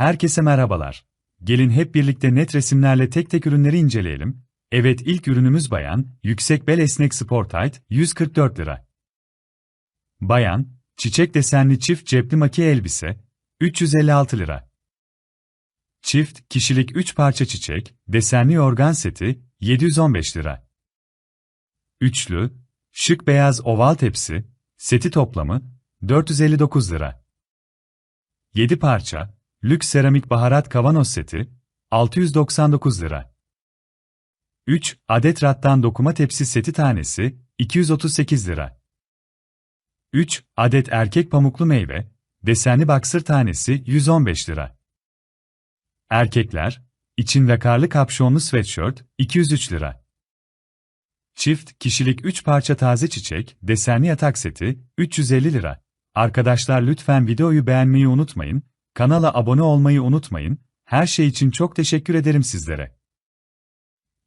Herkese merhabalar. Gelin hep birlikte net resimlerle tek tek ürünleri inceleyelim. Evet ilk ürünümüz bayan, yüksek bel esnek spor tight, 144 lira. Bayan, çiçek desenli çift cepli maki elbise, 356 lira. Çift, kişilik 3 parça çiçek, desenli yorgan seti, 715 lira. Üçlü, şık beyaz oval tepsi, seti toplamı, 459 lira. 7 parça, lüks seramik baharat kavanoz seti, 699 lira. 3 adet rattan dokuma tepsi seti tanesi, 238 lira. 3 adet erkek pamuklu meyve, desenli baksır tanesi 115 lira. Erkekler, için vakarlı kapşonlu sweatshirt 203 lira. Çift kişilik 3 parça taze çiçek, desenli yatak seti 350 lira. Arkadaşlar lütfen videoyu beğenmeyi unutmayın, kanala abone olmayı unutmayın. Her şey için çok teşekkür ederim sizlere.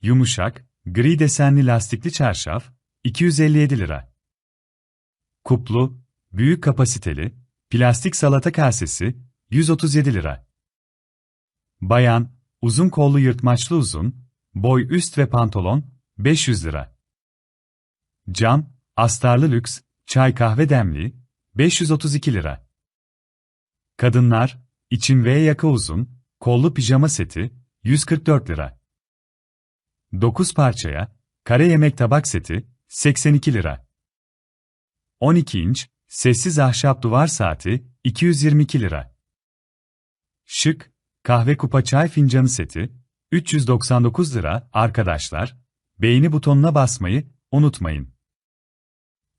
Yumuşak, gri desenli lastikli çarşaf 257 lira. Kuplu, büyük kapasiteli, plastik salata kasesi 137 lira. Bayan, uzun kollu yırtmaçlı uzun, boy üst ve pantolon 500 lira. Cam, astarlı lüks, çay kahve demliği 532 lira. Kadınlar, için V yaka uzun, kollu pijama seti 144 lira. 9 parçaya, kare yemek tabak seti 82 lira. 12 inç, sessiz ahşap duvar saati 222 lira. Şık, kahve kupa çay fincanı seti 399 lira. Arkadaşlar, beğeni butonuna basmayı unutmayın.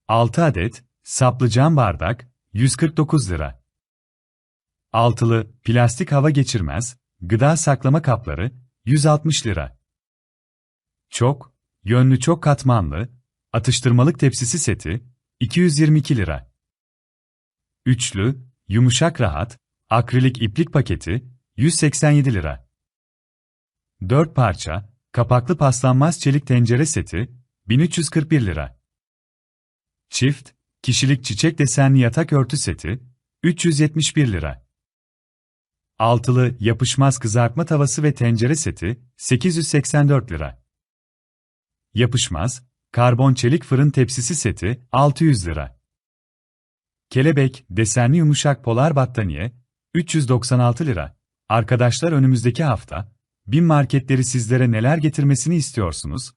6 adet saplı cam bardak 149 lira. Altılı plastik hava geçirmez gıda saklama kapları 160 lira. Çok yönlü çok katmanlı atıştırmalık tepsisi seti 222 lira. Üçlü yumuşak rahat akrilik iplik paketi 187 lira. 4 parça kapaklı paslanmaz çelik tencere seti 1341 lira. Çift kişilik çiçek desenli yatak örtü seti 371 lira. Altılı yapışmaz kızartma tavası ve tencere seti 884 lira. Yapışmaz karbon çelik fırın tepsisi seti 600 lira. Kelebek desenli yumuşak polar battaniye 396 lira. Arkadaşlar önümüzdeki hafta BİM marketleri sizlere neler getirmesini istiyorsunuz?